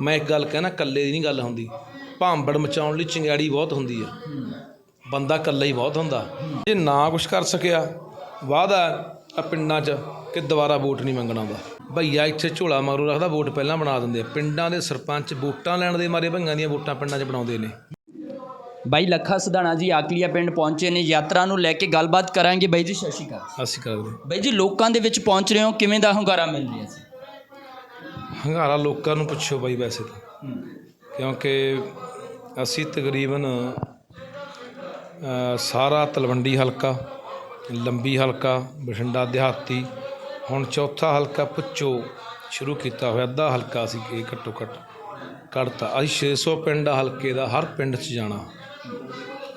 ਮੈਂ ਇੱਕ ਗੱਲ ਕਹਿਣਾ ਕੱਲੇ ਦੀ ਨਹੀਂ ਗੱਲ ਹੁੰਦੀ। ਭਾਂਬੜ ਮਚਾਉਣ ਲਈ ਚਿੰਗਾੜੀ ਬਹੁਤ ਹੁੰਦੀ ਆ। ਬੰਦਾ ਕੱਲਾ ਹੀ ਬਹੁਤ ਹੁੰਦਾ। ਜੇ ਨਾ ਕੁਝ ਕਰ ਸਕਿਆ ਵਾਦਾ ਆ ਪਿੰਡਾਂ 'ਚ ਕਿ ਦੁਬਾਰਾ ਵੋਟ ਨਹੀਂ ਮੰਗਣਾ ਆਉਂਦਾ ਭਈਆ ਇੱਥੇ ਝੋਲਾ ਮਾਰੂ ਰੱਖਦਾ ਵੋਟ ਪਹਿਲਾਂ ਬਣਾ ਦਿੰਦੇ ਆ। ਪਿੰਡਾਂ ਦੇ ਸਰਪੰਚ ਵੋਟਾਂ ਲੈਣ ਦੇ ਮਾਰੇ ਭਈਆਂ ਦੀਆਂ ਵੋਟਾਂ ਪਿੰਡਾਂ 'ਚ ਬਣਾਉਂਦੇ ਨੇ। ਬਾਈ ਲੱਖਾ ਸਧਾਣਾ ਜੀ ਆਕਲੀਆ ਪਿੰਡ ਪਹੁੰਚੇ ਨੇ। ਯਾਤਰਾ ਨੂੰ ਲੈ ਕੇ ਗੱਲਬਾਤ ਕਰਾਂਗੇ। ਬਾਈ ਜੀ ਸਤਿ ਸ਼੍ਰੀ ਅਕਾਲ। ਅਸੀਂ ਕਰਦੇ ਬਾਈ ਜੀ ਲੋਕਾਂ ਦੇ ਵਿੱਚ ਪਹੁੰਚ ਰਹੇ ਹੋ ਕਿਵੇਂ ਦਾ ਹੁੰਗਾਰਾ ਮਿਲ ਰਿਹਾ ਹੰਗਾਰਾ ਲੋਕਾਂ ਨੂੰ ਪੁੱਛੋ ਬਾਈ ਵੈਸੇ ਤਾਂ। ਕਿਉਂਕਿ ਅਸੀਂ ਤਕਰੀਬਨ ਸਾਰਾ ਤਲਵੰਡੀ ਹਲਕਾ, ਲੰਬੀ ਹਲਕਾ, ਬਠਿੰਡਾ ਦਿਹਾਤੀ, ਹੁਣ ਚੌਥਾ ਹਲਕਾ ਪੁੱਚੋ ਸ਼ੁਰੂ ਕੀਤਾ ਹੋਇਆ ਅੱਧਾ ਹਲਕਾ ਸੀ ਇਹ ਘੱਟੋ ਘੱਟ ਕੱਢਤਾ। ਅਸੀਂ 600 ਪਿੰਡ ਹਲਕੇ ਦਾ ਹਰ ਪਿੰਡ 'ਚ ਜਾਣਾ।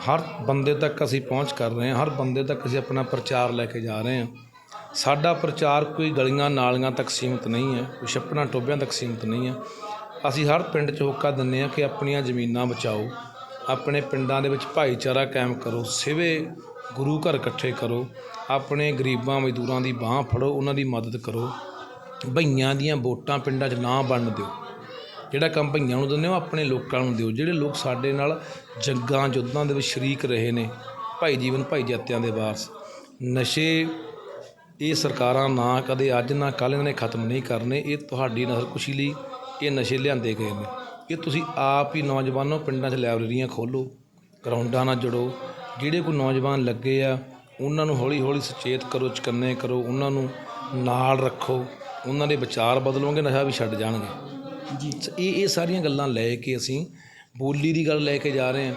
ਹਰ ਬੰਦੇ ਤੱਕ ਅਸੀਂ ਪਹੁੰਚ ਕਰ ਰਹੇ ਹਾਂ, ਹਰ ਬੰਦੇ ਤੱਕ ਅਸੀਂ ਆਪਣਾ ਪ੍ਰਚਾਰ ਲੈ ਕੇ ਜਾ ਰਹੇ ਹਾਂ। ਸਾਡਾ ਪ੍ਰਚਾਰ ਕੋਈ ਗਲੀਆਂ ਨਾਲੀਆਂ ਤੱਕ ਸੀਮਿਤ ਨਹੀਂ ਹੈ, ਕੋਈ ਛੱਪੜਾਂ ਟੋਬਿਆਂ ਤੱਕ ਸੀਮਿਤ ਨਹੀਂ ਹੈ। ਅਸੀਂ ਹਰ ਪਿੰਡ 'ਚ ਹੋਕਾ ਦਿੰਦੇ ਹਾਂ ਕਿ ਆਪਣੀਆਂ ਜ਼ਮੀਨਾਂ ਬਚਾਓ, ਆਪਣੇ ਪਿੰਡਾਂ ਦੇ ਵਿੱਚ ਭਾਈਚਾਰਾ ਕਾਇਮ ਕਰੋ, ਸਿਵੇ ਗੁਰੂ ਘਰ ਇਕੱਠੇ ਕਰੋ, ਆਪਣੇ ਗਰੀਬਾਂ ਮਜ਼ਦੂਰਾਂ ਦੀ ਬਾਹ ਫੜੋ, ਉਹਨਾਂ ਦੀ ਮਦਦ ਕਰੋ। ਭਈਆਂ ਦੀਆਂ ਵੋਟਾਂ ਪਿੰਡਾਂ 'ਚ ਨਾ ਬਣਨ ਦਿਓ। ਜਿਹੜਾ ਕੰਮ ਭਈਆਂ ਨੂੰ ਦਿੰਦੇ ਹੋ ਆਪਣੇ ਲੋਕਾਂ ਨੂੰ ਦਿਓ। ਜਿਹੜੇ ਲੋਕ ਸਾਡੇ ਨਾਲ ਜੰਗਾਂ ਯੁੱਧਾਂ ਦੇ ਵਿੱਚ ਸ਼ਰੀਕ ਰਹੇ ਨੇ, ਭਾਈ ਜੀਵਨ ਭਾਈ ਜਾਤਿਆਂ ਦੇ ਵਾਰਸ, ਨਸ਼ੇ ਇਹ ਸਰਕਾਰਾਂ ਨਾ ਕਦੇ ਅੱਜ ਨਾ ਕੱਲ੍ਹ ਇਹਨਾਂ ਨੇ ਖਤਮ ਨਹੀਂ ਕਰਨੇ। ਇਹ ਤੁਹਾਡੀ ਨਸਲਕੁਸ਼ੀ ਲਈ ਇਹ ਨਸ਼ੇ ਲਿਆਂਦੇ ਗਏ ਨੇ। ਇਹ ਤੁਸੀਂ ਆਪ ਹੀ ਨੌਜਵਾਨੋ ਪਿੰਡਾਂ 'ਚ ਲਾਇਬ੍ਰੇਰੀਆਂ ਖੋਲ੍ਹੋ ਗਰਾਊਂਡਾਂ ਨਾਲ ਜੁੜੋ। ਜਿਹੜੇ ਕੋਈ ਨੌਜਵਾਨ ਲੱਗੇ ਆ ਉਹਨਾਂ ਨੂੰ ਹੌਲੀ ਹੌਲੀ ਸੁਚੇਤ ਕਰੋ ਚਕੰਨੇ ਕਰੋ ਉਹਨਾਂ ਨੂੰ ਨਾਲ ਰੱਖੋ। ਉਹਨਾਂ ਦੇ ਵਿਚਾਰ ਬਦਲੋਗੇ ਨਸ਼ਾ ਵੀ ਛੱਡ ਜਾਣਗੇ। ਜੀ। ਇਹ ਇਹ ਸਾਰੀਆਂ ਗੱਲਾਂ ਲੈ ਕੇ ਅਸੀਂ ਬੋਲੀ ਦੀ ਗੱਲ ਲੈ ਕੇ ਜਾ ਰਹੇ ਹਾਂ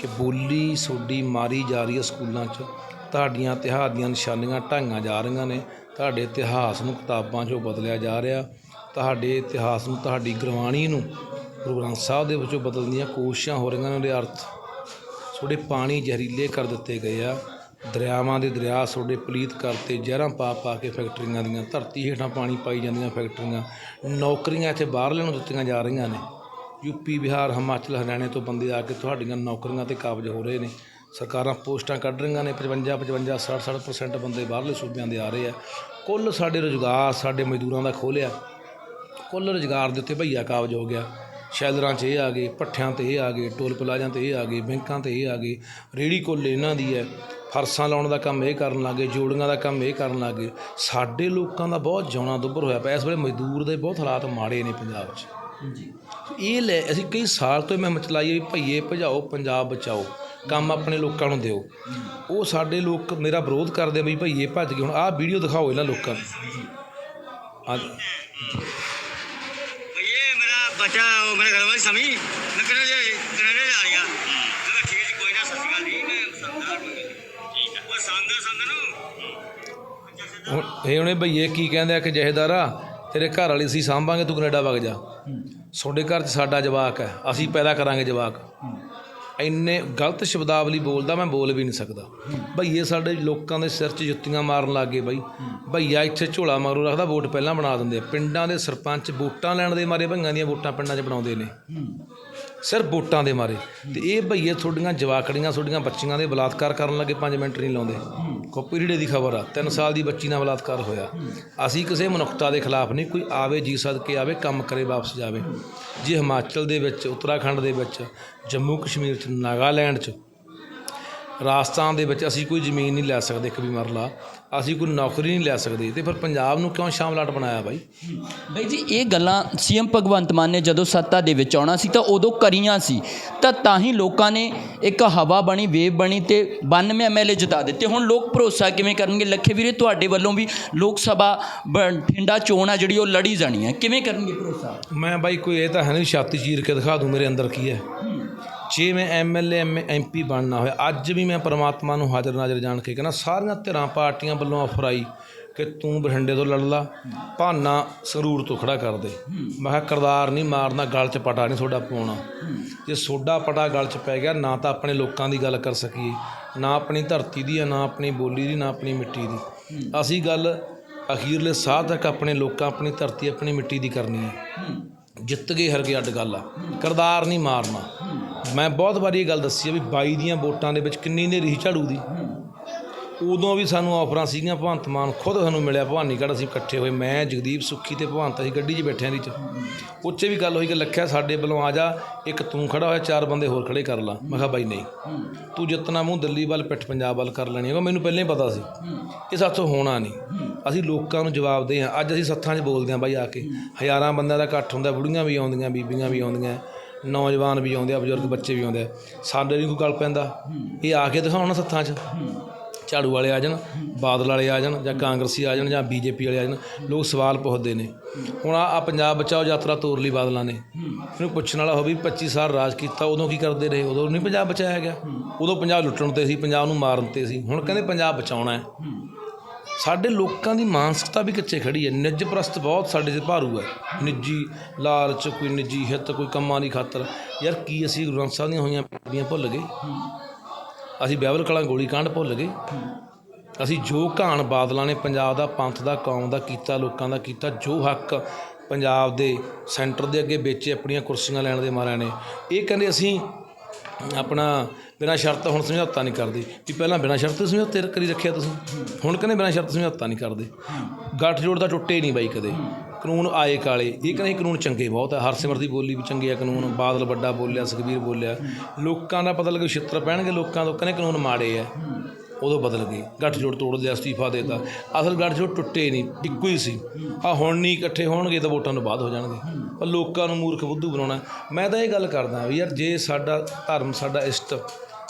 ਕਿ ਬੋਲੀ ਸੋਡੀ ਮਾਰੀ ਜਾ ਰਹੀ ਹੈ ਸਕੂਲਾਂ 'ਚ। ਤੁਹਾਡੀਆਂ ਇਤਿਹਾਸ ਦੀਆਂ ਨਿਸ਼ਾਨੀਆਂ ਢਾਈਆਂ ਜਾ ਰਹੀਆਂ ਨੇ। ਤੁਹਾਡੇ ਇਤਿਹਾਸ ਨੂੰ ਕਿਤਾਬਾਂ 'ਚੋਂ ਬਦਲਿਆ ਜਾ ਰਿਹਾ। ਤੁਹਾਡੇ ਇਤਿਹਾਸ ਨੂੰ, ਤੁਹਾਡੀ ਗੁਰਬਾਣੀ ਨੂੰ ਗੁਰੂ ਗ੍ਰੰਥ ਸਾਹਿਬ ਦੇ ਵਿੱਚੋਂ ਬਦਲਣ ਦੀਆਂ ਕੋਸ਼ਿਸ਼ਾਂ ਹੋ ਰਹੀਆਂ ਨੇ, ਉਹਦੇ ਅਰਥ ਤੁਹਾਡੇ ਪਾਣੀ ਜ਼ਹਿਰੀਲੇ ਕਰ ਦਿੱਤੇ ਗਏ ਆ। ਦਰਿਆਵਾਂ ਦੇ ਦਰਿਆ ਤੁਹਾਡੇ ਪਲੀਤ ਕਰਤੇ, ਜ਼ਹਿਰਾਂ ਪਾ ਪਾ ਕੇ ਫੈਕਟਰੀਆਂ ਦੀਆਂ, ਧਰਤੀ ਹੇਠਾਂ ਪਾਣੀ ਪਾਈ ਜਾਂਦੀਆਂ ਫੈਕਟਰੀਆਂ। ਨੌਕਰੀਆਂ ਇੱਥੇ ਬਾਹਰਲਿਆਂ ਨੂੰ ਦਿੱਤੀਆਂ ਜਾ ਰਹੀਆਂ ਨੇ। ਯੂਪੀ ਬਿਹਾਰ, ਹਿਮਾਚਲ, ਹਰਿਆਣੇ ਤੋਂ ਬੰਦੇ ਆ ਕੇ ਤੁਹਾਡੀਆਂ ਨੌਕਰੀਆਂ ਤੇ ਕਾਬਜ ਹੋ ਰਹੇ ਨੇ। ਸਰਕਾਰਾਂ ਪੋਸਟਾਂ ਕੱਢ ਰਹੀਆਂ ਨੇ 55 55 60 60% ਬੰਦੇ ਬਾਹਰਲੇ ਸੂਬਿਆਂ ਦੇ ਆ ਰਹੇ ਆ। ਕੁੱਲ ਸਾਡੇ ਰੁਜ਼ਗਾਰ ਸਾਡੇ ਮਜ਼ਦੂਰਾਂ ਦਾ ਖੋਲਿਆ। ਕੁੱਲ ਰੁਜ਼ਗਾਰ ਦੇ ਉੱਤੇ ਭਈਆ ਕਾਬਜ ਹੋ ਗਿਆ। ਸ਼ੈਲਰਾਂ 'ਚ ਇਹ ਆ ਗਏ ਪੱਠਿਆਂ ਤੇ ਇਹ ਆ ਗਏ ਟੋਲ ਪਲਾਜ਼ਿਆਂ ਤੇ ਇਹ ਆ ਗਏ ਬੈਂਕਾਂ ਤੇ ਇਹ ਆ ਗਏ। ਰੇੜੀ ਕੁੱਲ ਇਹਨਾਂ ਦੀ ਹੈ। ਫਰਸਾਂ ਲਾਉਣ ਦਾ ਕੰਮ ਇਹ ਕਰਨ ਲੱਗੇ ਜੋੜੀਆਂ ਦਾ ਕੰਮ ਇਹ ਕਰਨ ਲੱਗੇ ਸਾਡੇ ਲੋਕਾਂ ਦਾ ਬਹੁਤ ਜਿਉਣਾ ਦੁੱਭਰ ਹੋਇਆ ਪਿਆ। ਇਸ ਵੇਲੇ ਮਜ਼ਦੂਰ ਦੇ ਬਹੁਤ ਹਾਲਾਤ ਮਾੜੇ ਨੇ ਪੰਜਾਬ 'ਚ। ਜੀ ਇਹ ਲੈ ਅਸੀਂ ਕਈ ਸਾਲ ਤੋਂ ਇਹ ਮੁਹਿੰਮ ਚਲਾਈ ਹੈ ਵੀ ਭਈਏ ਭਜਾਓ ਪੰਜਾਬ ਬਚਾਓ। ਕੰਮ ਆਪਣੇ ਲੋਕਾਂ ਨੂੰ ਦਿਓ। ਉਹ ਸਾਡੇ ਲੋਕ ਮੇਰਾ ਵਿਰੋਧ ਕਰਦੇ ਆ ਬਈ ਭਈਏ ਭੱਜ ਗਏ ਹੁਣ ਆਹ ਵੀਡੀਓ ਦਿਖਾਓ ਇਹਨਾਂ ਲੋਕਾਂ ਨੂੰ। ਆ ਭਈਏ ਮੇਰਾ ਬੱਚਾ ਮੇਰੇ ਘਰ ਵਾਲੀ ਸਮੀ ਮੈਂ ਜੇ ਕਿਹਨੇ ਜਾ ਰਿਹਾ ਮੈਂ ਕਿਹਾ ਠੀਕ ਹੈ ਇਹ ਕੀ ਕਹਿੰਦੇ ਆ ਕਿ ਜਹੇਦਾਰਾ ਤੇਰੇ ਘਰ ਵਾਲੀ ਸੀ ਸਾਂਭਾਂਗੇ ਤੂੰ ਕੈਨੇਡਾ ਵਗ ਜਾ। ਤੁਹਾਡੇ ਘਰ 'ਚ ਸਾਡਾ ਜਵਾਕ ਹੈ ਅਸੀਂ ਪੈਦਾ ਕਰਾਂਗੇ ਜਵਾਕ। ਇੰਨੇ ਗਲਤ ਸ਼ਬਦਾਵਲੀ ਬੋਲਦਾ, ਮੈਂ ਬੋਲ ਵੀ ਨਹੀਂ ਸਕਦਾ। ਭਈਏ ਸਾਡੇ ਲੋਕਾਂ ਦੇ ਸਿਰ 'ਚ ਜੁੱਤੀਆਂ ਮਾਰਨ ਲੱਗ ਗਏ ਬਾਈ। ਭਈਆ ਇੱਥੇ ਝੋਲਾ ਮਾਰੂ, ਰੱਖਦਾ, ਵੋਟ ਪਹਿਲਾਂ ਬਣਾ ਦਿੰਦੇ ਪਿੰਡਾਂ ਦੇ ਸਰਪੰਚ ਵੋਟਾਂ ਲੈਣ ਦੇ ਮਾਰੇ, ਭਈਆਂ ਦੀਆਂ ਵੋਟਾਂ ਪਿੰਡਾਂ 'ਚ ਬਣਾਉਂਦੇ ਨੇ। ਸਿਰਫ ਵੋਟਾਂ ਦੇ ਮਾਰੇ। ਤੇ ਇਹ ਭਈਏ ਤੁਹਾਡੀਆਂ ਜਵਾਕੜੀਆਂ, ਤੁਹਾਡੀਆਂ ਬੱਚੀਆਂ ਦੇ ਬਲਾਤਕਾਰ ਕਰਨ ਲੱਗੇ 5 ਮਿੰਟ ਨਹੀਂ ਲਾਉਂਦੇ। ਕਾਪੀ ਰੀਡੇ ਦੀ ਖਬਰ ਆ 3 ਸਾਲ ਦੀ ਬੱਚੀ ਨਾਲ ਬਲਾਤਕਾਰ ਹੋਇਆ। ਅਸੀਂ ਕਿਸੇ ਮਨੁੱਖਤਾ ਦੇ ਖਿਲਾਫ ਨਹੀਂ, ਕੋਈ ਆਵੇ ਜੀ ਸਦਕੇ ਆਵੇ, ਕੰਮ ਕਰੇ ਵਾਪਸ ਜਾਵੇ। ਜੇ ਹਿਮਾਚਲ ਦੇ ਵਿੱਚ, ਉੱਤਰਾਖੰਡ ਦੇ ਵਿੱਚ ਜੰਮੂ ਕਸ਼ਮੀਰ ਚ ਨਾਗਾਲੈਂਡ ਚ ਰਾਜਸਥਾਨ ਦੇ ਵਿੱਚ ਅਸੀਂ ਕੋਈ ਜ਼ਮੀਨ ਨਹੀਂ ਲੈ ਸਕਦੇ ਇੱਕ ਵੀ ਮਰਲਾ। ਅਸੀਂ ਕੋਈ ਨੌਕਰੀ ਨਹੀਂ ਲੈ ਸਕਦੇ। ਤੇ ਫਿਰ ਪੰਜਾਬ ਨੂੰ ਕਿਉਂ ਸ਼ਾਮਲਾਟ ਬਣਾਇਆ ਬਾਈ? ਬਾਈ ਜੀ ਇਹ ਗੱਲਾਂ ਸੀਐਮ ਭਗਵੰਤ ਮਾਨ ਨੇ ਜਦੋਂ ਸੱਤਾ ਦੇ ਵਿੱਚ ਆਉਣਾ ਸੀ ਤਾਂ ਉਦੋਂ ਕਰੀਆਂ ਸੀ। ਤਾਂ ਤਾਂ ਹੀ ਲੋਕਾਂ ਨੇ ਇੱਕ ਹਵਾ ਬਣੀ ਵੇਵ ਬਣੀ ਤੇ 92 ਐਮਐਲਏ ਜਿਤਾ ਦਿੱਤੇ। ਹੁਣ ਲੋਕ ਭਰੋਸਾ ਕਿਵੇਂ ਕਰਨਗੇ? ਲੱਖੇ ਵੀਰੇ ਤੁਹਾਡੇ ਵੱਲੋਂ ਵੀ ਲੋਕ ਸਭਾ ਬਠਿੰਡਾ ਚੋਣ ਆ ਜਿਹੜੀ ਉਹ ਲੜੀ ਜਾਣੀ ਹੈ ਕਿਵੇਂ ਕਰਨਗੇ ਭਰੋਸਾ? ਮੈਂ ਬਾਈ ਕੋਈ ਇਹ ਤਾਂ ਹੈ ਨਹੀਂ ਛਾਤੀ ਚੀਰ ਕੇ ਦਿਖਾ ਦੂੰ ਮੇਰੇ ਅੰਦਰ ਕੀ ਹੈ। ਜੇ ਮੈਂ ਐਮਐਲਏ ਐਮਪੀ ਬਣਨਾ ਹੋਇਆ, ਅੱਜ ਵੀ ਮੈਂ ਪ੍ਰਮਾਤਮਾ ਨੂੰ ਹਾਜ਼ਰ ਨਾਜ਼ਰ ਜਾਣ ਕੇ ਕਹਿੰਦਾ, ਸਾਰੀਆਂ ਧਿਰਾਂ ਪਾਰਟੀਆਂ ਵੱਲੋਂ ਆਫਰ ਆਈ ਕਿ ਤੂੰ ਬਠਿੰਡੇ ਤੋਂ ਲੜ ਲਾ, ਭਾਨਾ ਸਰੂਰ ਤੋਂ ਖੜਾ ਕਰ ਦੇ। ਮੈਂ ਕਿਹਾ, ਕਰਦਾਰ ਨਹੀਂ ਮਾਰਨਾ, ਗਲ 'ਚ ਪਟਾ ਨਹੀਂ ਤੁਹਾਡਾ ਪਾਉਣਾ। ਜੇ ਸੋਡਾ ਪਟਾ ਗਲ 'ਚ ਪੈ ਗਿਆ, ਨਾ ਤਾਂ ਆਪਣੇ ਲੋਕਾਂ ਦੀ ਗੱਲ ਕਰ ਸਕੀਏ। ਨਾ ਆਪਣੀ ਧਰਤੀ ਦੀ ਆ, ਨਾ ਆਪਣੀ ਬੋਲੀ ਦੀ, ਨਾ ਆਪਣੀ ਮਿੱਟੀ ਦੀ। ਅਸੀਂ ਗੱਲ ਅਖੀਰਲੇ ਸਾਹ ਤੱਕ ਆਪਣੇ ਲੋਕਾਂ, ਆਪਣੀ ਧਰਤੀ, ਆਪਣੀ ਮਿੱਟੀ ਦੀ ਕਰਨੀ ਹੈ। ਜਿੱਤ ਗਏ ਹਰ ਗਏ ਅੱਡ ਗੱਲ ਆ। ਕਰਦਾਰ ਨਹੀਂ ਮਾਰਨਾ। ਮੈਂ ਬਹੁਤ ਵਾਰੀ ਇਹ ਗੱਲ ਦੱਸੀ ਆ ਵੀ ਬਾਈ ਦੀਆਂ ਵੋਟਾਂ ਦੇ ਵਿੱਚ ਕਿੰਨੀ ਨੇ ਰੀ ਝਾੜੂ ਦੀ। ਉਦੋਂ ਵੀ ਸਾਨੂੰ ਆਫਰਾਂ ਸੀਗੀਆਂ, ਭਗਵੰਤ ਮਾਨ ਖੁਦ ਸਾਨੂੰ ਮਿਲਿਆ, ਭਵਾਨੀਗੜ੍ਹ ਅਸੀਂ ਇਕੱਠੇ ਹੋਏ, ਮੈਂ, ਜਗਦੀਪ, ਸੁੱਖੀ ਤੇ ਭਗਵੰਤ, ਅਸੀਂ ਗੱਡੀ 'ਚ ਬੈਠੇ ਹਾਂ ਦੀ 'ਚ ਉੱਚੇ ਵੀ ਗੱਲ ਹੋਈ ਕਿ ਲੱਖਿਆ ਸਾਡੇ ਵੱਲੋਂ ਆ ਜਾ, ਇੱਕ ਤੂੰ ਖੜਾ ਹੋਇਆ, ਚਾਰ ਬੰਦੇ ਹੋਰ ਖੜੇ ਕਰ ਲਾ। ਮੈਂ ਕਿਹਾ ਬਾਈ ਨਹੀਂ, ਤੂੰ ਜਿੱਤਣਾ ਮੂੰਹ ਦਿੱਲੀ ਵੱਲ, ਪਿੱਠ ਪੰਜਾਬ ਵੱਲ ਕਰ ਲੈਣੀ ਹੈਗਾ ਮੈਨੂੰ ਪਹਿਲਾਂ ਹੀ ਪਤਾ ਸੀ ਇਹ ਸਾਥੋਂ ਹੋਣਾ ਨਹੀਂ। ਅਸੀਂ ਲੋਕਾਂ ਨੂੰ ਜਵਾਬ ਦੇ ਹਾਂ ਅੱਜ ਅਸੀਂ ਸੱਥਾਂ 'ਚ ਬੋਲਦੇ ਹਾਂ ਬਾਈ ਆ ਕੇ। ਹਜ਼ਾਰਾਂ ਬੰਦਿਆਂ ਦਾ ਇਕੱਠ ਹੁੰਦਾ, ਬੁੜੀਆਂ ਵੀ ਆਉਂਦੀਆਂ, ਬੀਬੀਆਂ ਵੀ ਆਉਂਦੀਆਂ, ਨੌਜਵਾਨ ਵੀ ਆਉਂਦੇ ਆ, ਬਜ਼ੁਰਗ ਬੱਚੇ ਵੀ ਆਉਂਦੇ ਆ। ਸਾਡੇ ਨਹੀਂ ਕੋਈ ਗੱਲ ਪੈਂਦਾ? ਇਹ ਆ ਕੇ ਦਿਖਾਉਣਾ ਸੱਥਾਂ 'ਚ। ਝਾੜੂ ਵਾਲੇ ਆ ਜਾਣ, ਬਾਦਲ ਵਾਲੇ ਆ ਜਾਣ ਜਾਂ ਕਾਂਗਰਸੀ ਆ ਜਾਣ ਜਾਂ ਬੀਜੇਪੀ ਵਾਲੇ ਆ ਜਾਣ, ਲੋਕ ਸਵਾਲ ਪੁੱਛਦੇ ਨੇ। ਹੁਣ ਆ ਪੰਜਾਬ ਬਚਾਓ ਯਾਤਰਾ ਤੋਰ ਲਈ ਬਾਦਲਾਂ ਨੇ। ਇਹਨੂੰ ਪੁੱਛਣ ਵਾਲਾ ਹੋਵੇ 25 ਸਾਲ ਰਾਜ ਕੀਤਾ, ਉਦੋਂ ਕੀ ਕਰਦੇ ਰਹੇ? ਉਦੋਂ ਨਹੀਂ ਪੰਜਾਬ ਬਚਾਇਆ ਗਿਆ ਉਦੋਂ ਪੰਜਾਬ ਲੁੱਟਣ ਤੇ ਸੀ, ਪੰਜਾਬ ਨੂੰ ਮਾਰਨ ਤੇ ਸੀ। ਹੁਣ ਕਹਿੰਦੇ ਪੰਜਾਬ ਬਚਾਉਣਾ ਹੈ। ਸਾਡੇ ਲੋਕਾਂ ਦੀ ਮਾਨਸਿਕਤਾ ਵੀ ਕੱਚੇ ਖੜੀ ਹੈ। ਨਿੱਜ ਪ੍ਰਸਤ ਬਹੁਤ ਸਾਡੇ 'ਚ ਭਾਰੂ ਹੈ। ਨਿੱਜੀ ਲਾਲਚ, ਕੋਈ ਨਿੱਜੀ ਹਿੱਤ, ਕੋਈ ਕੰਮਾਂ ਦੀ ਖਾਤਰ। ਯਾਰ ਕੀ ਅਸੀਂ ਗੁਰੂ ਗ੍ਰੰਥ ਸਾਹਿਬ ਦੀਆਂ ਹੋਈਆਂ ਪੀੜ੍ਹੀਆਂ ਭੁੱਲ ਗਏ? ਅਸੀਂ ਬਾਈਬਲ ਕਲਾਂ ਗੋਲੀ ਭੁੱਲ ਗਏ। ਅਸੀਂ ਜੋ ਘਾਣ ਬਾਦਲਾਂ ਨੇ ਪੰਜਾਬ ਦਾ, ਪੰਥ ਦਾ, ਕੌਮ ਦਾ ਕੀਤਾ, ਲੋਕਾਂ ਦਾ ਕੀਤਾ, ਜੋ ਹੱਕ ਪੰਜਾਬ ਦੇ ਸੈਂਟਰ ਦੇ ਅੱਗੇ ਵੇਚੇ ਆਪਣੀਆਂ ਕੁਰਸੀਆਂ ਲੈਣ ਦੇ ਮਾਰਿਆਂ ਨੇ, ਇਹ ਕਹਿੰਦੇ ਅਸੀਂ ਆਪਣਾ ਬਿਨਾਂ ਸ਼ਰਤ ਹੁਣ ਸਮਝੌਤਾ ਨਹੀਂ ਕਰਦੇ। ਵੀ ਪਹਿਲਾਂ ਬਿਨਾਂ ਸ਼ਰਤ ਸਮਝੌਤੇ ਕਰੀ ਰੱਖਿਆ ਤੁਸੀਂ, ਹੁਣ ਕਹਿੰਦੇ ਬਿਨਾਂ ਸ਼ਰਤ ਸਮਝੌਤਾ ਨਹੀਂ ਕਰਦੇ। ਗੱਠਜੋੜ ਦਾ ਟੁੱਟੇ ਨਹੀਂ ਬਾਈ ਕਦੇ। ਕਾਨੂੰਨ ਆਏ ਕਾਲੇ। ਇਹ ਕਹਿੰਦੇ ਕਾਨੂੰਨ ਚੰਗੇ ਬਹੁਤ ਹੈ ਹਰਸਿਮਰ ਦੀ ਬੋਲੀ ਵੀ ਚੰਗੀ ਆ, ਕਾਨੂੰਨ ਬਾਦਲ ਵੱਡਾ ਬੋਲਿਆ, ਸੁਖਬੀਰ ਬੋਲਿਆ। ਲੋਕਾਂ ਦਾ ਪਤਾ ਲੱਗੇ ਛਿੱਤਰ ਪੈਣਗੇ, ਲੋਕਾਂ ਤੋਂ ਕਹਿੰਦੇ ਕਾਨੂੰਨ ਮਾੜੇ ਆ। ਉਦੋਂ ਬਦਲ ਗਏ। ਗੱਠਜੋੜ ਤੋੜ ਲਿਆ, ਅਸਤੀਫਾ ਦੇਤਾ। ਅਸਲ ਗੱਠਜੋੜ ਟੁੱਟੇ ਨਹੀਂ, ਇੱਕੋ ਹੀ ਸੀ। ਆ ਹੁਣ ਨਹੀਂ ਇਕੱਠੇ ਹੋਣਗੇ ਤਾਂ ਵੋਟਾਂ ਤੋਂ ਬਾਅਦ ਹੋ ਜਾਣਗੇ। ਪਰ ਲੋਕਾਂ ਨੂੰ ਮੂਰਖ ਬੁੱਧੂ ਬਣਾਉਣਾ। ਮੈਂ ਤਾਂ ਇਹ ਗੱਲ ਕਰਦਾ ਵੀ ਯਾਰ, ਜੇ ਸਾਡਾ ਧਰਮ, ਸਾਡਾ ਇਸ਼ਟ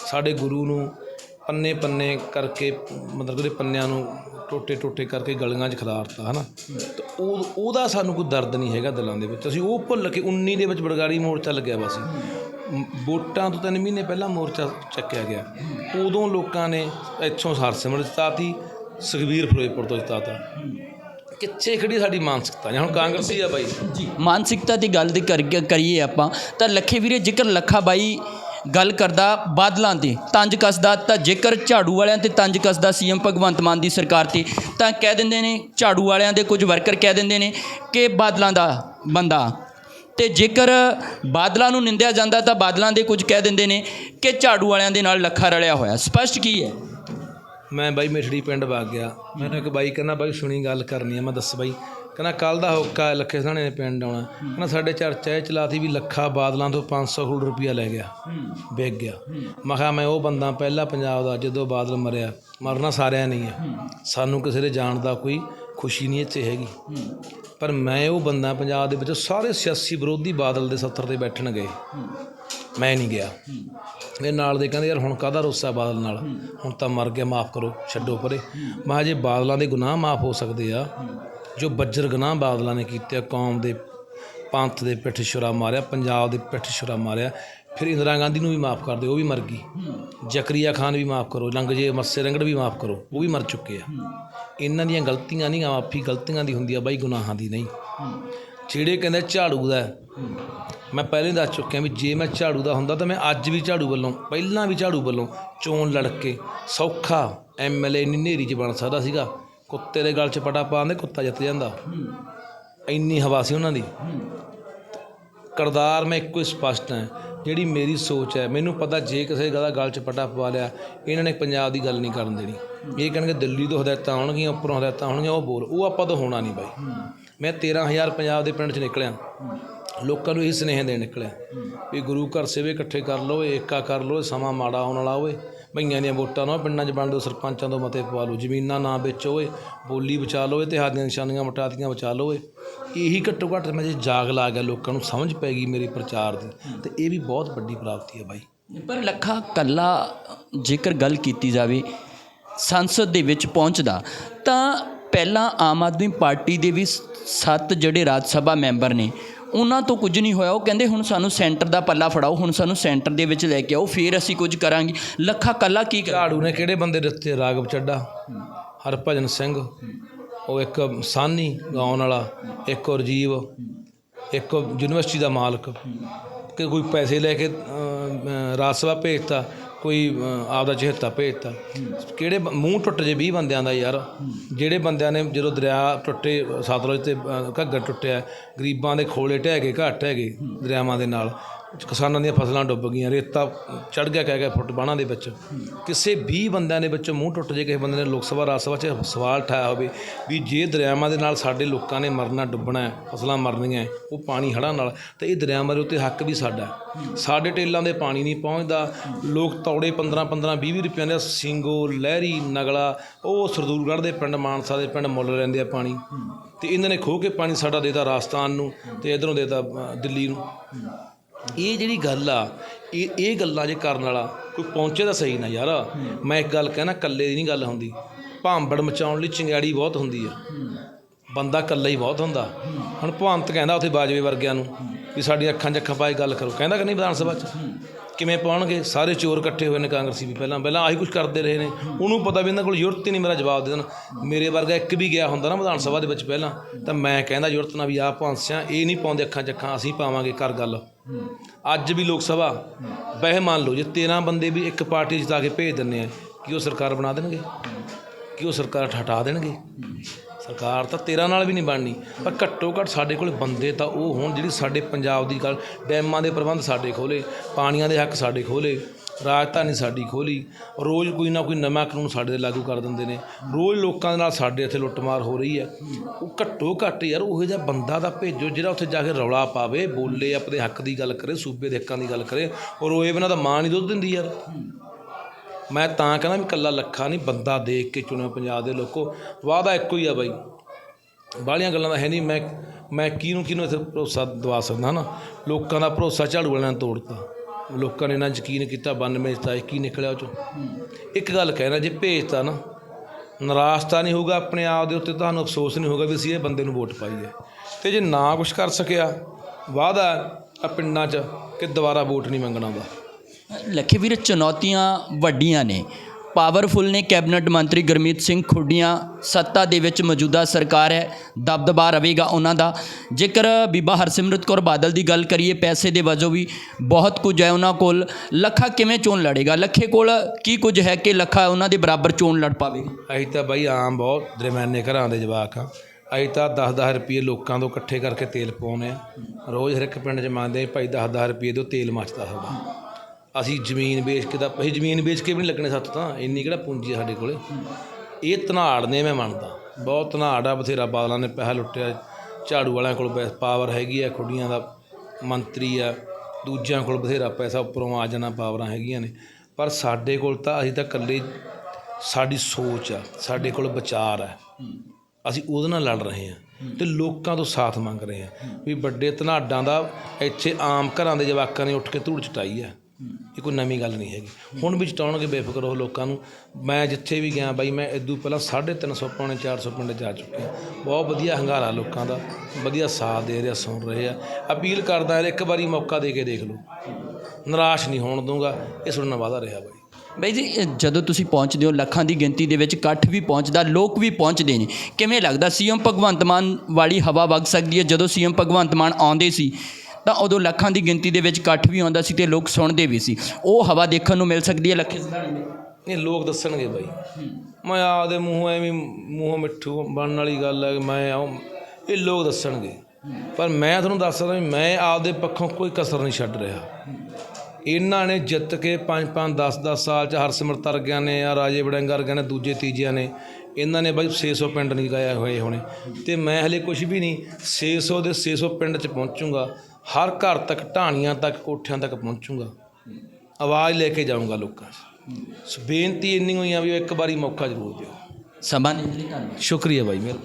ਸਾਡੇ ਗੁਰੂ ਨੂੰ ਪੰਨੇ ਪੰਨੇ ਕਰਕੇ, ਮਤਲਬ ਉਹਦੇ ਪੰਨਿਆਂ ਨੂੰ ਟੋਟੇ ਟੋਟੇ ਕਰਕੇ ਗਲੀਆਂ 'ਚ ਖਿਲਾਰਤਾ, ਹਨਾ? ਤੇ ਉਹ, ਉਹਦਾ ਸਾਨੂੰ ਕੋਈ ਦਰਦ ਨਹੀਂ ਹੈਗਾ ਦਿਲਾਂ ਦੇ ਵਿੱਚ। ਅਸੀਂ ਉਹ ਭੁੱਲ ਕੇ 19 ਦੇ ਵਿੱਚ ਬੜਗਾੜੀ ਮੋਰਚਾ ਲੱਗਿਆ ਵਾ ਸੀ। ਵੋਟਾਂ ਤੋਂ ਤਿੰਨ ਮਹੀਨੇ ਪਹਿਲਾਂ ਮੋਰਚਾ ਚੱਕਿਆ ਗਿਆ। ਉਦੋਂ ਲੋਕਾਂ ਨੇ ਇੱਥੋਂ ਹਰਸਿਮਰਤ ਜਿਤਾਤੀ, ਸੁਖਬੀਰ ਫਿਰੋਜ਼ਪੁਰ ਤੋਂ ਜਿਤਾਤਾ। ਕਿੱਥੇ ਖੜੀ ਸਾਡੀ ਮਾਨਸਿਕਤਾ? ਜਾਂ ਹੁਣ ਕਾਂਗਰਸੀ ਆ ਬਾਈ? ਜੀ। ਮਾਨਸਿਕਤਾ ਦੀ ਗੱਲ ਦੀ ਕਰੀਏ ਆਪਾਂ, ਤਾਂ ਲੱਖੇ ਵੀਰੇ, ਜੇਕਰ ਲੱਖਾ ਬਾਈ ਗੱਲ ਕਰਦਾ ਬਾਦਲਾਂ ਦੀ। ਤੰਜ ਕੱਸਦਾ ਤਾਂ ਜੇਕਰ ਝਾੜੂ ਵਾਲਿਆਂ ਤੇ ਤੰਜ ਕੱਸਦਾ ਸੀਐਮ ਭਗਵੰਤ ਮਾਨ ਦੀ ਸਰਕਾਰ ਤੇ, ਤਾਂ ਕਹਿ ਦਿੰਦੇ ਨੇ, ਝਾੜੂ ਵਾਲਿਆਂ ਦੇ ਕੁਝ ਵਰਕਰ ਕਹਿ ਦਿੰਦੇ ਨੇ ਕਿ ਬਾਦਲਾਂ ਦਾ ਬੰਦਾ। ਤੇ ਜੇਕਰ ਬਾਦਲਾਂ ਨੂੰ ਨਿੰਦਿਆ ਜਾਂਦਾ ਤਾਂ ਬਾਦਲਾਂ ਦੇ ਕੁਝ ਕਹਿ ਦਿੰਦੇ ਨੇ ਕਿ ਝਾੜੂ ਵਾਲਿਆਂ ਦੇ ਨਾਲ ਲੱਖਾ ਰਲਿਆ ਹੋਇਆ। ਸਪਸ਼ਟ ਕੀ ਹੈ? ਮੈਂ ਬਾਈ ਮਿਠੜੀ ਪਿੰਡ ਵਗ ਗਿਆ। ਮੈਨੂੰ ਇੱਕ ਬਾਈ ਕਹਿੰਦਾ, ਬਾਈ ਸੁਣੀ ਗੱਲ ਕਰਨੀ ਆ, ਮੈਂ ਦੱਸ ਬਾਈ। ਕਹਿੰਦਾ ਕੱਲ ਦਾ ਹੋਕਾ ਲੱਖੇ ਸਾਹਣੇ ਨੇ ਪਿੰਡ ਆਉਣਾ। ਕਹਿੰਦਾ, ਸਾਡੇ ਚਰਚਾ ਇਹ ਚਲਾਤੀ ਵੀ ਲੱਖਾ ਬਾਦਲਾਂ ਤੋਂ 500 ਕਰੋੜ ਰੁਪਇਆ ਲੈ ਗਿਆ, ਵਿਕ ਗਿਆ। ਮੈਂ ਕਿਹਾ, ਮੈਂ ਉਹ ਬੰਦਾ ਪਹਿਲਾ ਪੰਜਾਬ ਦਾ, ਜਦੋਂ ਬਾਦਲ ਮਰਿਆ, ਮਰਨਾ ਸਾਰਿਆਂ ਨਹੀਂ ਹੈ ਸਾਨੂੰ ਕਿਸੇ ਦੇ ਜਾਣ ਦਾ ਕੋਈ ਖੁਸ਼ੀ ਨਹੀਂ ਇੱਥੇ ਹੈਗੀ। ਪਰ ਮੈਂ ਉਹ ਬੰਦਾ ਪੰਜਾਬ ਦੇ ਵਿੱਚ ਸਾਰੇ ਸਿਆਸੀ ਵਿਰੋਧੀ ਬਾਦਲ ਦੇ ਸੱਤਰ ਤੇ ਬੈਠਣ ਗਏ। ਮੈਂ ਨਹੀਂ ਗਿਆ। ਮੇਰੇ ਨਾਲ ਦੇ ਕਹਿੰਦੇ ਯਾਰ ਹੁਣ ਕਾਹਦਾ ਰੋਸਾ ਬਾਦਲ ਨਾਲ? ਹੁਣ ਤਾਂ ਮਰ ਗਿਆ, ਮਾਫ ਕਰੋ, ਛੱਡੋ ਪਰੇ। ਮੈਂ ਜੇ ਬਾਦਲਾਂ ਦੇ ਗੁਨਾਹ ਮਾਫ ਹੋ ਸਕਦੇ ਆ, ਜੋ ਬੱਜਰ ਗੁਨਾਹ ਬਾਦਲਾਂ ਨੇ ਕੀਤੇ ਕੌਮ ਦੇ ਪੰਥ ਦੇ ਪਿੱਠ ਛੁਰਾ ਮਾਰਿਆ, ਪੰਜਾਬ ਦੇ ਪਿੱਠ ਛੁਰਾ ਮਾਰਿਆ, ਫਿਰ ਇੰਦਰਾ ਗਾਂਧੀ ਨੂੰ ਵੀ ਮਾਫ ਕਰ ਦਿਓ, ਉਹ ਵੀ ਮਰ ਗਈ। ਜ਼ਕਰੀਆ ਖਾਨ ਵੀ ਮਾਫ ਕਰੋ, ਲੰਗਜੇ ਮੱਸੇ ਰੰਗੜ ਵੀ ਮਾਫ ਕਰੋ, ਉਹ ਵੀ ਮਰ ਚੁੱਕੇ ਆ। ਇਹਨਾਂ ਦੀਆਂ ਗਲਤੀਆਂ ਨਹੀਂ ਮਾਫੀ ਗਲਤੀਆਂ ਦੀ ਹੁੰਦੀ ਆ, ਬਾਈ ਗੁਨਾਹਾਂ ਦੀ ਨਹੀਂ। ਜਿਹੜੇ ਕਹਿੰਦੇ ਝਾੜੂ ਦਾ ਹੈ, ਮੈਂ ਪਹਿਲਾਂ ਹੀ ਦੱਸ ਚੁੱਕਿਆ ਵੀ ਜੇ ਮੈਂ ਝਾੜੂ ਦਾ ਹੁੰਦਾ ਤਾਂ ਮੈਂ ਅੱਜ ਵੀ ਝਾੜੂ ਵੱਲੋਂ ਪਹਿਲਾਂ ਵੀ ਝਾੜੂ ਵੱਲੋਂ ਚੋਣ ਲੜ ਕੇ ਸੌਖਾ ਐਮਐਲਏ ਨਹੀਂ ਨੇਰੀ 'ਚ ਬਣ ਸਕਦਾ ਸੀਗਾ ਕੁੱਤੇ ਦੇ ਗਲ 'ਚ ਪਟਾ ਪਾਉਂਦੇ ਕੁੱਤਾ ਜਿੱਤ ਜਾਂਦਾ। ਇੰਨੀ ਹਵਾ ਸੀ ਉਹਨਾਂ ਦੀ। ਕਰਦਾਰ ਮੈਂ ਇੱਕੋ ਹੀ ਸਪਸ਼ਟ ਹੈ ਜਿਹੜੀ ਮੇਰੀ ਸੋਚ ਹੈ ਮੈਨੂੰ ਪਤਾ ਜੇ ਕਿਸੇ ਗੱਲ ਦਾ ਗਲ 'ਚ ਪਟਾ ਪਵਾ ਲਿਆ ਇਹਨਾਂ ਨੇ ਪੰਜਾਬ ਦੀ ਗੱਲ ਨਹੀਂ ਕਰਨ ਦੇਣੀ। ਇਹ ਕਹਿਣਗੇ ਦਿੱਲੀ ਤੋਂ ਹਦਾਇਤਾਂ ਆਉਣਗੀਆਂ ਉੱਪਰੋਂ ਹਦਾਇਤਾਂ ਆਉਣਗੀਆਂ ਉਹ ਬੋਲ ਉਹ ਆਪਾਂ ਤੋਂ ਹੋਣਾ ਨਹੀਂ ਬਾਈ। ਮੈਂ 13000 ਪੰਜਾਬ ਦੇ ਪਿੰਡ 'ਚ ਨਿਕਲਿਆ। ਲੋਕਾਂ ਨੂੰ ਇਹ ਸੁਨੇਹੇ ਦੇਣ ਨਿਕਲਿਆ ਵੀ ਗੁਰੂ ਘਰ ਸੇਵੇ ਇਕੱਠੇ ਕਰ ਲਓ, ਏਕਾ ਕਰ ਲਓ, ਸਮਾਂ ਮਾੜਾ ਆਉਣ ਵਾਲਾ ਹੋਵੇ, ਭਈਆਂ ਦੀਆਂ ਵੋਟਾਂ ਨਾ ਪਿੰਡਾਂ 'ਚ ਬਣ ਦਿਓ ਸਰਪੰਚਾਂ ਤੋਂ ਮਤੇ ਪਵਾ ਲਓ, ਜ਼ਮੀਨਾਂ ਨਾ ਵੇਚੋ ਓਏ ਬੋਲੀ ਬਚਾ ਲਓ ਏ ਤੇ ਹੱਥ ਦੀਆਂ ਨਿਸ਼ਾਨੀਆਂ, ਮਟਾਤੀਆਂ ਬਚਾ ਲਓ ਓਏ ਇਹੀ ਘੱਟੋ ਘੱਟ ਮੈਂ ਜੇ ਜਾਗ ਲਾ ਗਿਆ ਲੋਕਾਂ ਨੂੰ, ਸਮਝ ਪੈ ਗਈ ਮੇਰੇ ਪ੍ਰਚਾਰ ਦੀ। ਤੇ ਇਹ ਵੀ ਬਹੁਤ ਵੱਡੀ ਪ੍ਰਾਪਤੀ ਹੈ ਬਾਈ। ਪਰ ਲੱਖਾ ਕੱਲਾ ਜੇਕਰ ਗੱਲ ਕੀਤੀ ਜਾਵੇ, ਸੰਸਦ ਦੇ ਵਿੱਚ ਪਹੁੰਚਦਾ, ਤਾਂ ਪਹਿਲਾਂ ਆਮ ਆਦਮੀ ਪਾਰਟੀ ਦੇ ਵੀ ਸੱਤ ਜਿਹੜੇ ਰਾਜ ਸਭਾ ਮੈਂਬਰ ਨੇ, ਉਹਨਾਂ ਤੋਂ ਕੁਝ ਨਹੀਂ ਹੋਇਆ। ਉਹ ਕਹਿੰਦੇ ਹੁਣ ਸਾਨੂੰ ਸੈਂਟਰ ਦਾ ਪੱਲਾ ਫੜਾਓ, ਹੁਣ ਸਾਨੂੰ ਸੈਂਟਰ ਦੇ ਵਿੱਚ ਲੈ ਕੇ ਆਓ, ਫਿਰ ਅਸੀਂ ਕੁਝ ਕਰਾਂਗੇ। ਲੱਖਾ ਕੱਲਾ ਕੀ ਕਰ? ਝਾੜੂ ਨੇ ਕਿਹੜੇ ਬੰਦੇ ਦਿੱਤੇ? ਰਾਗਵ ਚੱਡਾ ਹਰਭਜਨ ਸਿੰਘ, ਉਹ ਇੱਕ ਸਾਨੀ ਗਾਉਣ ਵਾਲਾ, ਇੱਕ ਰਜੀਵ ਇੱਕ ਯੂਨੀਵਰਸਿਟੀ ਦਾ ਮਾਲਕ, ਕਿ ਕੋਈ ਪੈਸੇ ਲੈ ਕੇ ਰਾਜ ਸਭਾ ਭੇਜਤਾ। ਕੋਈ ਆਪਦਾ ਚਿਹਤਾ ਭੇਜਤਾ ਕਿਹੜੇ ਮੂੰਹ ਟੁੱਟ ਜੇ 20 ਬੰਦਿਆਂ ਦਾ ਯਾਰ। ਜਿਹੜੇ ਬੰਦਿਆਂ ਨੇ ਜਦੋਂ ਦਰਿਆ ਟੁੱਟੇ, ਸਤਲੁਜ ਤੇ ਘੱਗਰ ਟੁੱਟਿਆ, ਗਰੀਬਾਂ ਦੇ ਖੋਲੇ ਢਹਿ ਗਏ, ਘਾਟ ਢਹਿ ਗਏ ਦਰਿਆਵਾਂ ਦੇ ਨਾਲ। ਕਿਸਾਨਾਂ ਦੀਆਂ ਫਸਲਾਂ ਡੁੱਬ ਗਈਆਂ, ਰੇਤਾ ਚੜ ਗਿਆ ਕਹਿ ਗਿਆ ਫੁੱਟ ਬਾਣਾ ਦੇ ਵਿੱਚ। ਕਿਸੇ 20 ਬੰਦਿਆਂ ਦੇ ਵਿੱਚੋਂ ਮੂੰਹ ਟੁੱਟ ਜੇ ਕਿਸੇ ਬੰਦੇ ਨੇ ਲੋਕ ਸਭਾ, ਰਾਜ ਸਭਾ 'ਚ ਸਵਾਲ ਠਾਇਆ ਹੋਵੇ ਵੀ ਜੇ ਦਰਿਆਵਾਂ ਦੇ ਨਾਲ ਸਾਡੇ ਲੋਕਾਂ ਨੇ ਮਰਨਾ, ਡੁੱਬਣਾ ਫਸਲਾਂ ਮਰਨੀਆਂ ਉਹ ਪਾਣੀ ਹੜ੍ਹਾਂ ਨਾਲ, ਤੇ ਇਹ ਦਰਿਆਵਾਂ ਦੇ ਉੱਤੇ ਹੱਕ ਵੀ ਸਾਡਾ ਸਾਡੇ ਟੇਲਾਂ ਦੇ ਪਾਣੀ ਨਹੀਂ ਪਹੁੰਚਦਾ, ਲੋਕ ਤੌੜੇ 15 15 20 20 ਰੁਪਈਆਂ ਦੇ ਸਿੰਗੋ, ਲਹਿਰੀ, ਨਗਲਾ, ਉਹ ਸਰਦੂਲਗੜ੍ਹ ਦੇ ਪਿੰਡ, ਮਾਨਸਾ ਦੇ ਪਿੰਡ ਮੁੱਲ ਲੈਂਦੇ ਆ ਪਾਣੀ। ਤੇ ਇਹਨਾਂ ਨੇ ਖੋਹ ਕੇ ਪਾਣੀ ਸਾਡਾ ਦੇਤਾ ਰਾਜਸਥਾਨ ਨੂੰ ਤੇ ਇਧਰੋਂ ਦੇਤਾ ਦਿੱਲੀ ਨੂੰ। ਇਹ ਜਿਹੜੀ ਗੱਲ ਆ, ਇਹ ਇਹ ਗੱਲਾਂ ਜੇ ਕਰਨ ਵਾਲਾ ਕੋਈ ਪਹੁੰਚੇ ਤਾਂ ਸਹੀ ਨਾ ਯਾਰ। ਮੈਂ ਇੱਕ ਗੱਲ ਕਹਿਣਾ, ਇਕੱਲੇ ਦੀ ਨਹੀਂ ਗੱਲ ਹੁੰਦੀ। ਭਾਂਬੜ ਮਚਾਉਣ ਲਈ ਚਿੰਗਾੜੀ ਬਹੁਤ ਹੁੰਦੀ ਆ। ਬੰਦਾ ਕੱਲਾ ਹੀ ਬਹੁਤ ਹੁੰਦਾ। ਹੁਣ ਭਵੰਤ ਕਹਿੰਦਾ ਉੱਥੇ ਬਾਜਵੇ ਵਰਗਿਆਂ ਨੂੰ ਵੀ ਸਾਡੀਆਂ ਅੱਖਾਂ 'ਚ ਅੱਖਾਂ ਪਾਏ ਗੱਲ ਕਰੋ। ਕਹਿੰਦਾ ਕਿ ਨਹੀਂ ਵਿਧਾਨ ਸਭਾ 'ਚ? ਕਿਵੇਂ ਪਾਉਣਗੇ? ਸਾਰੇ ਚੋਰ ਇਕੱਠੇ ਹੋਏ ਨੇ ਕਾਂਗਰਸੀ ਵੀ ਪਹਿਲਾਂ। ਪਹਿਲਾਂ ਆਹੀ ਕੁਝ ਕਰਦੇ ਰਹੇ ਨੇ। ਉਹਨੂੰ ਪਤਾ ਵੀ ਇਹਨਾਂ ਕੋਲ ਯੁਰਤ ਹੀ ਨਹੀਂ ਮੇਰਾ ਜਵਾਬ ਦੇ ਦੇਣ। ਮੇਰੇ ਵਰਗਾ ਇੱਕ ਵੀ ਗਿਆ ਹੁੰਦਾ ਨਾ ਵਿਧਾਨ ਸਭਾ ਦੇ ਵਿੱਚ ਪਹਿਲਾਂ, ਤਾਂ ਮੈਂ ਕਹਿੰਦਾ ਜ਼ਰੂਰਤ ਨਾਲ ਵੀ ਆਹ ਭਾਂਸਿਆਂ, ਇਹ ਨਹੀਂ ਪਾਉਂਦੇ ਅੱਖਾਂ ਚੱਖਾਂ ਅਸੀਂ ਪਾਵਾਂਗੇ, ਕਰ ਗੱਲ। ਅੱਜ ਵੀ ਲੋਕ ਸਭਾ ਵੈਸੇ ਮੰਨ ਲਓ, ਜੇ 13 ਬੰਦੇ ਵੀ ਇੱਕ ਪਾਰਟੀ ਜਿਤਾ ਕੇ ਭੇਜ ਦਿੰਦੇ ਆ, ਕਿ ਉਹ ਸਰਕਾਰ ਬਣਾ ਦੇਣਗੇ? ਕਿ ਉਹ ਸਰਕਾਰ ਹਟਾ ਦੇਣਗੇ? ਸਰਕਾਰ ਤਾਂ 13 ਨਾਲ ਵੀ ਨਹੀਂ ਬਣਨੀ। ਪਰ ਘੱਟੋ ਘੱਟ ਸਾਡੇ ਕੋਲ ਬੰਦੇ ਤਾਂ ਉਹ ਹੋਣ ਜਿਹੜੀ ਸਾਡੇ ਪੰਜਾਬ ਦੀ ਗੱਲ, ਡੈਮਾਂ ਦੇ ਪ੍ਰਬੰਧ ਸਾਡੇ ਖੋਲੇ, ਪਾਣੀਆਂ ਦੇ ਹੱਕ ਸਾਡੇ ਖੋਲੇ, ਰਾਜਧਾਨੀ ਸਾਡੀ ਖੋਲੀ, ਰੋਜ਼ ਕੋਈ ਨਾ ਕੋਈ ਨਵਾਂ ਕਾਨੂੰਨ ਸਾਡੇ ਤੇ ਲਾਗੂ ਕਰ ਦਿੰਦੇ ਨੇ। ਰੋਜ਼ ਲੋਕਾਂ ਦੇ ਨਾਲ ਸਾਡੇ ਇੱਥੇ ਲੁੱਟਮਾਰ ਹੋ ਰਹੀ ਹੈ। ਉਹ ਘੱਟੋ ਘੱਟ ਯਾਰ ਉਹੋ ਜਿਹਾ ਬੰਦਾ ਦਾ ਭੇਜੋ ਜਿਹੜਾ ਉੱਥੇ ਜਾ ਕੇ ਰੌਲਾ ਪਾਵੇ, ਬੋਲੇ, ਆਪਣੇ ਹੱਕ ਦੀ ਗੱਲ ਕਰੇ, ਸੂਬੇ ਦੇ ਹੱਕਾਂ ਦੀ ਗੱਲ ਕਰੇ ਔਰ ਰੋਏ ਬਿਨਾਂ ਤਾਂ ਮਾਂ ਨਹੀਂ ਦੁੱਧ ਦਿੰਦੀ ਯਾਰ। ਮੈਂ ਤਾਂ ਕਹਿੰਦਾ ਵੀ ਕੱਲਾ ਲੱਖਾ ਨਹੀਂ, ਬੰਦਾ ਦੇਖ ਕੇ ਚੁਣਿਓ ਪੰਜਾਬ ਦੇ ਲੋਕੋ। ਵਾਅਦਾ ਇੱਕੋ ਹੀ ਆ ਬਾਈ। ਬਾਹਲੀਆਂ ਗੱਲਾਂ ਦਾ ਹੈ ਨਹੀਂ, ਮੈਂ ਮੈਂ ਕਿਹਨੂੰ ਕਿਹਨੂੰ ਇੱਥੇ ਭਰੋਸਾ ਦਵਾ ਸਕਦਾ ਨਾ? ਲੋਕਾਂ ਦਾ ਭਰੋਸਾ ਝਾੜੂ ਵਾਲਿਆਂ ਨੇ ਤੋੜਤਾ। ਲੋਕਾਂ ਨੇ ਨਾ ਯਕੀਨ ਕੀਤਾ 92 ਚ ਤਾਂ ਕੀ ਨਿਕਲਿਆ ਉਹ ਚੋਂ। ਇੱਕ ਗੱਲ ਕਹਿਣਾ ਜੇ ਭੇਜਤਾ ਨਾ ਨਿਰਾਸ਼ ਨਹੀਂ ਹੋਊਗਾ, ਆਪਣੇ ਆਪ ਦੇ ਉੱਤੇ ਤੁਹਾਨੂੰ ਅਫਸੋਸ ਨਹੀਂ ਹੋਊਗਾ ਵੀ ਅਸੀਂ ਇਹ ਬੰਦੇ ਨੂੰ ਵੋਟ ਪਾਈ ਹੈ। ਤੇ ਜੇ ਨਾ ਕੁਝ ਕਰ ਸਕਿਆ, ਵਾਅਦਾ ਆ ਪਿੰਡਾਂ 'ਚ ਕਿ ਦੁਬਾਰਾ ਵੋਟ ਨਹੀਂ ਮੰਗਣਾ ਉਹਦਾ ਲੱਖੇ ਵੀਰ, ਚੁਣੌਤੀਆਂ ਵੱਡੀਆਂ ਨੇ। ਪਾਵਰਫੁਲ ਨੇ ਕੈਬਨਿਟ ਮੰਤਰੀ ਗੁਰਮੀਤ ਸਿੰਘ ਖੁੱਡੀਆਂ ਸੱਤਾ ਦੇ ਵਿੱਚ ਮੌਜੂਦਾ ਸਰਕਾਰ ਹੈ, ਦਬਦਬਾ ਰਹੇਗਾ ਉਹਨਾਂ ਦਾ। ਜੇਕਰ ਬੀਬਾ ਹਰਸਿਮਰਤ ਕੌਰ ਬਾਦਲ ਦੀ ਗੱਲ ਕਰੀਏ, ਪੈਸੇ ਦੇ ਵਜੋਂ ਵੀ ਬਹੁਤ ਕੁਝ ਹੈ ਉਹਨਾਂ ਕੋਲ। ਲੱਖਾ ਕਿਵੇਂ ਚੋਣ ਲੜੇਗਾ? ਲੱਖੇ ਕੋਲ ਕੀ ਕੁਝ ਹੈ ਕਿ ਲੱਖਾ ਉਹਨਾਂ ਦੇ ਬਰਾਬਰ ਚੋਣ ਲੜ ਪਾਵੇਗਾ ਅਸੀਂ ਤਾਂ ਬਾਈ ਆਮ ਬਹੁਤ ਦਰਮਿਆਨੇ ਘਰਾਂ ਦੇ ਜਵਾਕ ਆ ਅਸੀਂ ਤਾਂ 10-10 ਰੁਪਏ ਲੋਕਾਂ ਤੋਂ ਇਕੱਠੇ ਕਰਕੇ ਤੇਲ ਪਾਉਂਦੇ ਆ ਰੋਜ਼ ਹਰ ਇੱਕ ਪਿੰਡ 'ਚ ਮੰਗਦੇ ਭਾਈ 10-10 ਰੁਪਏ ਤੋਂ ਤੇਲ ਮੱਚਦਾ ਸਾਡਾ ਅਸੀਂ ਜ਼ਮੀਨ ਵੇਚ ਕੇ ਤਾਂ, ਅਸੀਂ ਜ਼ਮੀਨ ਵੇਚ ਕੇ ਵੀ ਨਹੀਂ ਲੱਗਣੇ ਸੱਤ ਤਾਂ, ਇੰਨੀ ਕਿਹੜਾ ਪੂੰਜੀ ਆ ਸਾਡੇ ਕੋਲੇ। ਇਹ ਧਨਾੜ ਨੇ ਮੈਂ ਮੰਨਦਾ। ਬਹੁਤ ਧਨਾੜ ਆ, ਬਥੇਰਾ ਬਾਦਲਾਂ ਨੇ ਪੈਸਾ ਲੁੱਟਿਆ। ਝਾੜੂ ਵਾਲਿਆਂ ਕੋਲ ਬੈ- ਪਾਵਰ ਹੈਗੀ ਆ, ਖੁੱਡੀਆਂ ਦਾ ਮੰਤਰੀ ਆ, ਦੂਜਿਆਂ ਕੋਲ ਬਥੇਰਾ ਪੈਸਾ, ਉੱਪਰੋਂ ਆ ਜਾਣਾ, ਪਾਵਰਾਂ ਹੈਗੀਆਂ ਨੇ। ਪਰ ਸਾਡੇ ਕੋਲ ਤਾਂ ਅਸੀਂ ਤਾਂ ਇਕੱਲੇ, ਸਾਡੀ ਸੋਚ ਆ, ਸਾਡੇ ਕੋਲ ਵਿਚਾਰ ਆ। ਅਸੀਂ ਉਹਦੇ ਨਾਲ ਲੜ ਰਹੇ ਹਾਂ ਤੇ ਲੋਕਾਂ ਤੋਂ ਸਾਥ ਮੰਗ ਰਹੇ ਹਾਂ ਵੀ ਵੱਡੇ ਧਨਾਡਾਂ ਦਾ ਇੱਥੇ ਆਮ ਘਰਾਂ ਦੇ ਜਵਾਕਾਂ ਨੇ ਉੱਠ ਕੇ ਧੂੜ ਚਟਾਈ ਆ। ਇਹ ਕੋਈ ਨਵੀਂ ਗੱਲ ਨਹੀਂ ਹੈਗੀ। ਹੁਣ ਵੀ ਚਟਾਉਣਗੇ ਬੇਫਿਕਰ ਉਹ ਲੋਕਾਂ ਨੂੰ। ਮੈਂ ਜਿੱਥੇ ਵੀ ਗਿਆ ਬਾਈ, ਮੈਂ ਇਦੋਂ ਪਹਿਲਾਂ 350 ਪੌਣੇ 400 ਪਿੰਡ ਜਾ ਚੁੱਕਿਆ ਬਹੁਤ ਵਧੀਆ ਹੰਗਾਰਾ ਲੋਕਾਂ ਦਾ। ਵਧੀਆ ਸਾਥ ਦੇ ਰਿਹਾ, ਸੁਣ ਰਹੇ ਆ। ਅਪੀਲ ਕਰਦਾ ਯਾਰ, ਇੱਕ ਵਾਰੀ ਮੌਕਾ ਦੇ ਕੇ ਦੇਖ ਲਓ। ਨਿਰਾਸ਼ ਨਹੀਂ ਹੋਣ ਦੂੰਗਾ ਇਹ ਸੁਣਨ ਵਾਦਾ ਰਿਹਾ ਬਾਈ। ਬਈ ਜੀ, ਇਹ ਜਦੋਂ ਤੁਸੀਂ ਪਹੁੰਚਦੇ ਹੋ, ਲੱਖਾਂ ਦੀ ਗਿਣਤੀ ਦੇ ਵਿੱਚ ਇਕੱਠ ਵੀ ਪਹੁੰਚਦਾ, ਲੋਕ ਵੀ ਪਹੁੰਚਦੇ ਨੇ। ਕਿਵੇਂ ਲੱਗਦਾ? ਸੀਐਮ ਭਗਵੰਤ ਮਾਨ ਵਾਲੀ ਹਵਾ ਵਗ ਸਕਦੀ ਹੈ? ਜਦੋਂ ਸੀਐਮ ਭਗਵੰਤ ਮਾਨ ਆਉਂਦੇ ਸੀ ਤਾਂ ਉਦੋਂ ਲੱਖਾਂ ਦੀ ਗਿਣਤੀ ਦੇ ਵਿੱਚ ਇਕੱਠ ਵੀ ਆਉਂਦਾ ਸੀ ਤੇ ਲੋਕ ਸੁਣਦੇ ਵੀ ਸੀ। ਉਹ ਹਵਾ ਦੇਖਣ ਨੂੰ ਮਿਲ ਸਕਦੀ ਹੈ ਲੱਖੇ ਸਿਧਾਣੀ ਦੇ ਇਹ ਲੋਕ ਦੱਸਣਗੇ ਬਾਈ। ਮੈਂ ਆਪਦੇ ਮੂੰਹੋਂ ਐਵੇਂ ਮੂੰਹੋਂ ਮਿੱਠੂ ਬਣਨ ਵਾਲੀ ਗੱਲ ਹੈ ਕਿ ਮੈਂ ਆਉ ਇਹ ਲੋਕ ਦੱਸਣਗੇ। ਪਰ ਮੈਂ ਤੁਹਾਨੂੰ ਦੱਸ ਸਕਦਾ ਵੀ ਮੈਂ ਆਪਦੇ ਪੱਖੋਂ ਕੋਈ ਕਸਰ ਨਹੀਂ ਛੱਡ ਰਿਹਾ। ਇਹਨਾਂ ਨੇ ਜਿੱਤ ਕੇ 5 5 10 10 ਸਾਲ ਚ ਹਰਸਿਮਰਤ ਵਰਗਿਆਂ ਨੇ ਆ ਰਾਜੇ ਵੜਿੰਗ ਵਰਗਿਆਂ ਨੇ ਦੂਜੇ ਤੀਜਿਆਂ ਨੇ ਇਹਨਾਂ ਨੇ ਬਾਈ 600 ਪਿੰਡ ਨਹੀਂ ਗਾਇਆ ਹੋਏ ਹੋਣੇ। ਤੇ ਮੈਂ ਹਲੇ ਕੁਝ ਵੀ ਨਹੀਂ 600 ਦੇ 600 ਪਿੰਡ ਚ ਪਹੁੰਚੂਗਾ। ਹਰ ਘਰ ਤੱਕ ਢਾਣੀਆਂ ਤੱਕ ਕੋਠਿਆਂ ਤੱਕ ਪਹੁੰਚੂਗਾ। ਆਵਾਜ਼ ਲੈ ਕੇ ਜਾਊਂਗਾ ਲੋਕਾਂ 'ਚ। ਸੋ ਬੇਨਤੀ ਇੰਨੀ ਹੋਈ ਆ ਵੀ ਇੱਕ ਵਾਰੀ ਮੌਕਾ ਜ਼ਰੂਰ ਦਿਓ। ਸਮਾਂ ਨਹੀਂ ਸ਼ੁਕਰੀਆ ਬਾਈ ਮੇਰਾ।